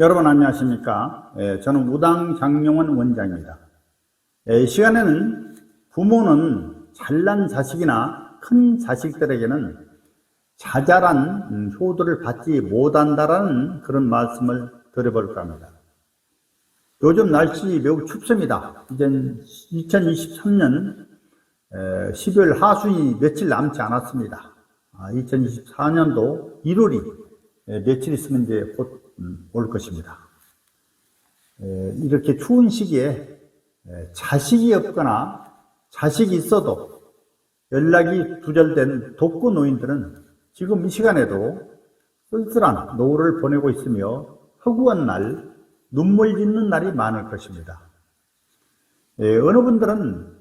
여러분 안녕하십니까? 예, 저는 우당 장용원 원장입니다. 예, 이 시간에는 부모는 잘난 자식이나 큰 자식들에게는 자잘한 음, 효도를 받지 못한다라는 그런 말씀을 드려볼까 합니다. 요즘 날씨 매우 춥습니다. 이제 2023년 12월 하순이 며칠 남지 않았습니다. 2024년도 1월이 며칠 있으면 이제 곧 올 것입니다. 에, 이렇게 추운 시기에 에, 자식이 없거나 자식이 있어도 연락이 두절된 독거 노인들은 지금 이 시간에도 쓸쓸한 노후를 보내고 있으며 허구한 날, 눈물 짓는 날이 많을 것입니다. 에, 어느 분들은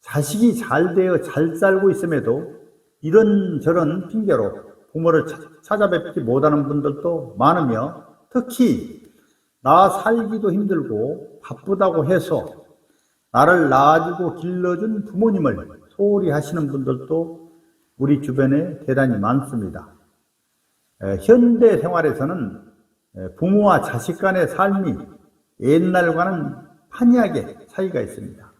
자식이 잘 되어 잘 살고 있음에도 이런저런 핑계로 부모를 찾아뵙지 못하는 분들도 많으며 특히 나 살기도 힘들고 바쁘다고 해서 나를 낳아주고 길러준 부모님을 소홀히 하시는 분들도 우리 주변에 대단히 많습니다. 현대 생활에서는 부모와 자식 간의 삶이 옛날과는 판이하게 차이가 있습니다.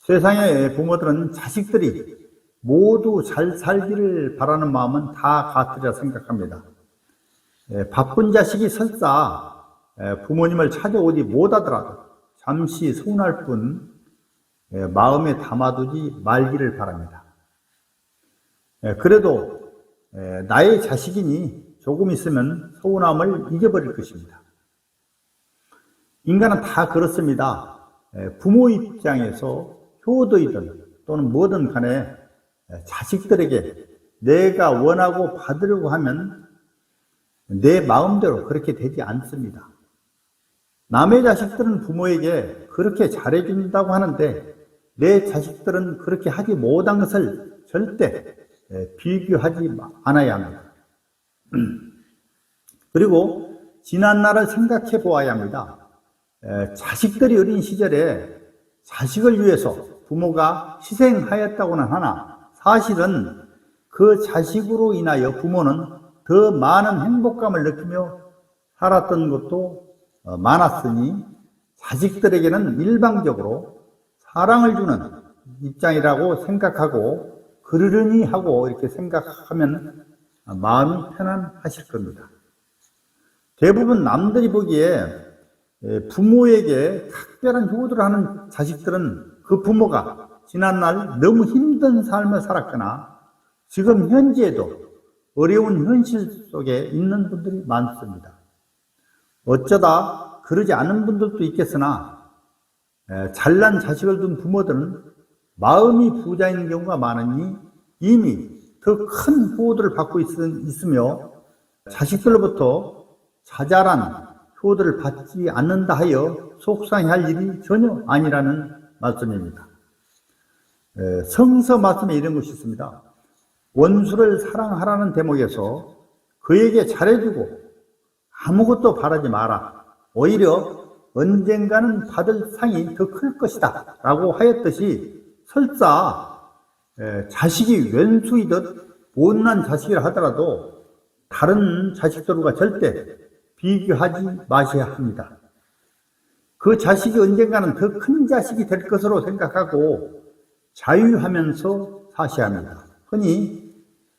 세상의 부모들은 자식들이 모두 잘 살기를 바라는 마음은 다 같으리라 생각합니다. 예, 바쁜 자식이 설사 예, 부모님을 찾아오지 못하더라도 잠시 서운할 뿐 예, 마음에 담아두지 말기를 바랍니다. 그래도 나의 자식이니 조금 있으면 서운함을 잊어버릴 것입니다. 인간은 다 그렇습니다. 부모 입장에서 효도이든 또는 뭐든 간에 자식들에게 내가 원하고 받으려고 하면 내 마음대로 그렇게 되지 않습니다. 남의 자식들은 부모에게 그렇게 잘해준다고 하는데 내 자식들은 그렇게 하지 못한 것을 절대 비교하지 않아야 합니다. 그리고 지난 날을 생각해 보아야 합니다. 자식들이 어린 시절에 자식을 위해서 부모가 희생하였다고는 하나 사실은 그 자식으로 인하여 부모는 더 많은 행복감을 느끼며 살았던 것도 어, 많았으니 자식들에게는 일방적으로 사랑을 주는 입장이라고 생각하고 그러려니 하고 이렇게 생각하면 마음이 편안하실 겁니다. 대부분 남들이 보기에 부모에게 특별한 효도를 하는 자식들은 그 부모가 지난날 너무 힘든 삶을 살았거나 지금 현재에도 어려운 현실 속에 있는 분들이 많습니다. 어쩌다 그러지 않은 분들도 있겠으나 잘난 자식을 둔 부모들은 마음이 부자인 경우가 많으니 이미 더큰 보호들을 받고 있으며 자식들로부터 자잘한 효도를 받지 않는다 하여 속상해할 일이 전혀 아니라는 말씀입니다. 성서 말씀에 이런 것이 있습니다. 원수를 사랑하라는 대목에서 그에게 잘해주고 아무것도 바라지 마라. 오히려 언젠가는 받을 상이 더 클 것이다. 라고 하였듯이 설사 자식이 왼수이듯 못난 자식이라 하더라도 다른 자식들과 절대 비교하지 마셔야 합니다. 그 자식이 언젠가는 더 큰 자식이 될 것으로 생각하고 자유하면서 사셔야 합니다. 흔히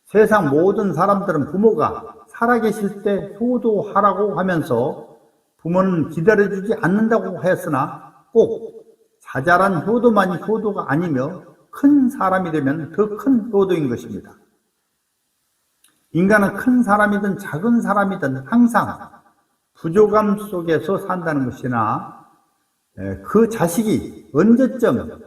세상 모든 사람들은 부모가 살아계실 때 효도하라고 하면서 부모는 기다려주지 않는다고 하였으나 꼭 자잘한 효도만이 효도가 아니며 큰 사람이 되면 더 큰 효도인 것입니다. 인간은 큰 사람이든 작은 사람이든 항상 부족함 속에서 산다는 것이나 그 자식이 언제쯤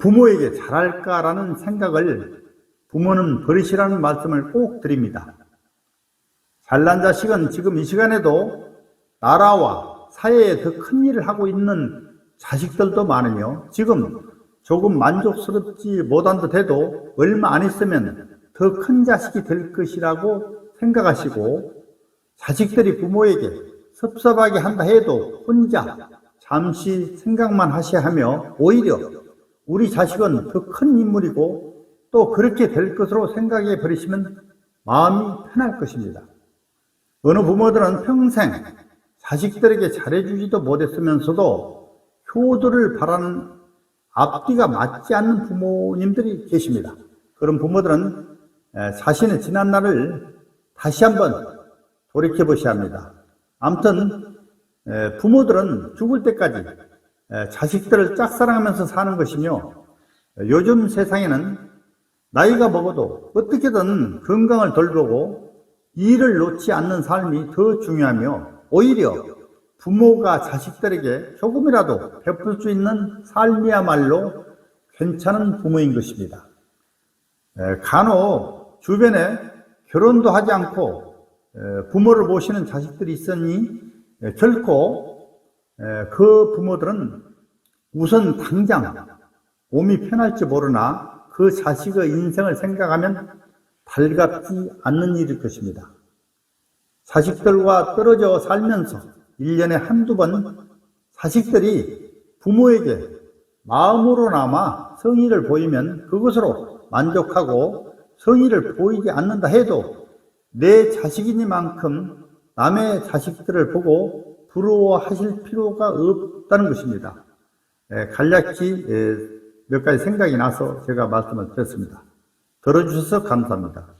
부모에게 잘할까라는 생각을 부모는 버리시라는 말씀을 꼭 드립니다. 잘난 자식은 지금 이 시간에도 나라와 사회에 더 큰 일을 하고 있는 자식들도 많으며 지금 조금 만족스럽지 못한 듯 해도 얼마 안 있으면 더 큰 자식이 될 것이라고 생각하시고 자식들이 부모에게 섭섭하게 한다 해도 혼자 잠시 생각만 하셔야 하며 오히려 우리 자식은 더 큰 인물이고 또 그렇게 될 것으로 생각해 버리시면 마음이 편할 것입니다. 어느 부모들은 평생 자식들에게 잘해주지도 못했으면서도 효도를 바라는 앞뒤가 맞지 않는 부모님들이 계십니다. 그런 부모들은 에, 자신의 지난 날을 다시 한번 돌이켜 보셔야 합니다. 아무튼 에, 부모들은 죽을 때까지 에, 자식들을 짝사랑하면서 사는 것이며 요즘 세상에는 나이가 먹어도 어떻게든 건강을 돌보고 일을 놓지 않는 삶이 더 중요하며 오히려 부모가 자식들에게 조금이라도 베풀 수 있는 삶이야말로 괜찮은 부모인 것입니다. 에, 간혹 주변에 결혼도 하지 않고 에, 부모를 모시는 자식들이 있으니 에, 결코 에, 그 부모들은 우선 당장 몸이 편할지 모르나 그 자식의 인생을 생각하면 달갑지 않는 일일 것입니다. 자식들과 떨어져 살면서 1년에 한두 번 자식들이 부모에게 마음으로나마 성의를 보이면 그것으로 만족하고 성의를 보이지 않는다 해도 내 자식이니만큼 남의 자식들을 보고 부러워하실 필요가 없다는 것입니다. 에, 간략히 에, 몇 가지 생각이 나서 제가 말씀을 드렸습니다. 들어주셔서 감사합니다.